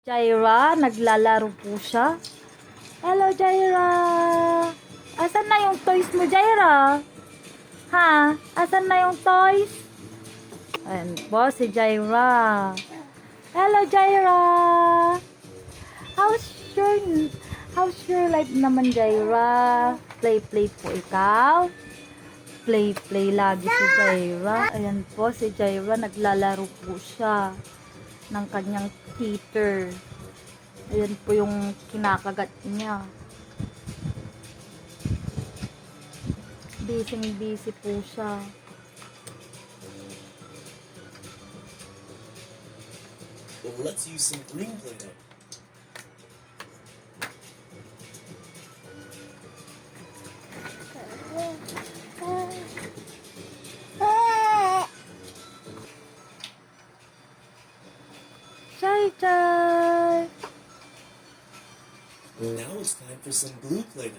Jaira, naglalaro po siya. Hello, Jaira. Asan na yung toys mo, Jaira? Ha? Asan na yung toys? Ayan po, si Jaira. Hello, Jaira. How's your, how's your life naman, Jaira? Play, play po ikaw. Play, play lagi si Jaira. Ayan po, si Jaira, naglalaro po siya ng kanyang heater. Ayan po yung kinakagat niya. Busy busy po siya. Let's use some green Play-Doh. Now it's time for some blue play doh.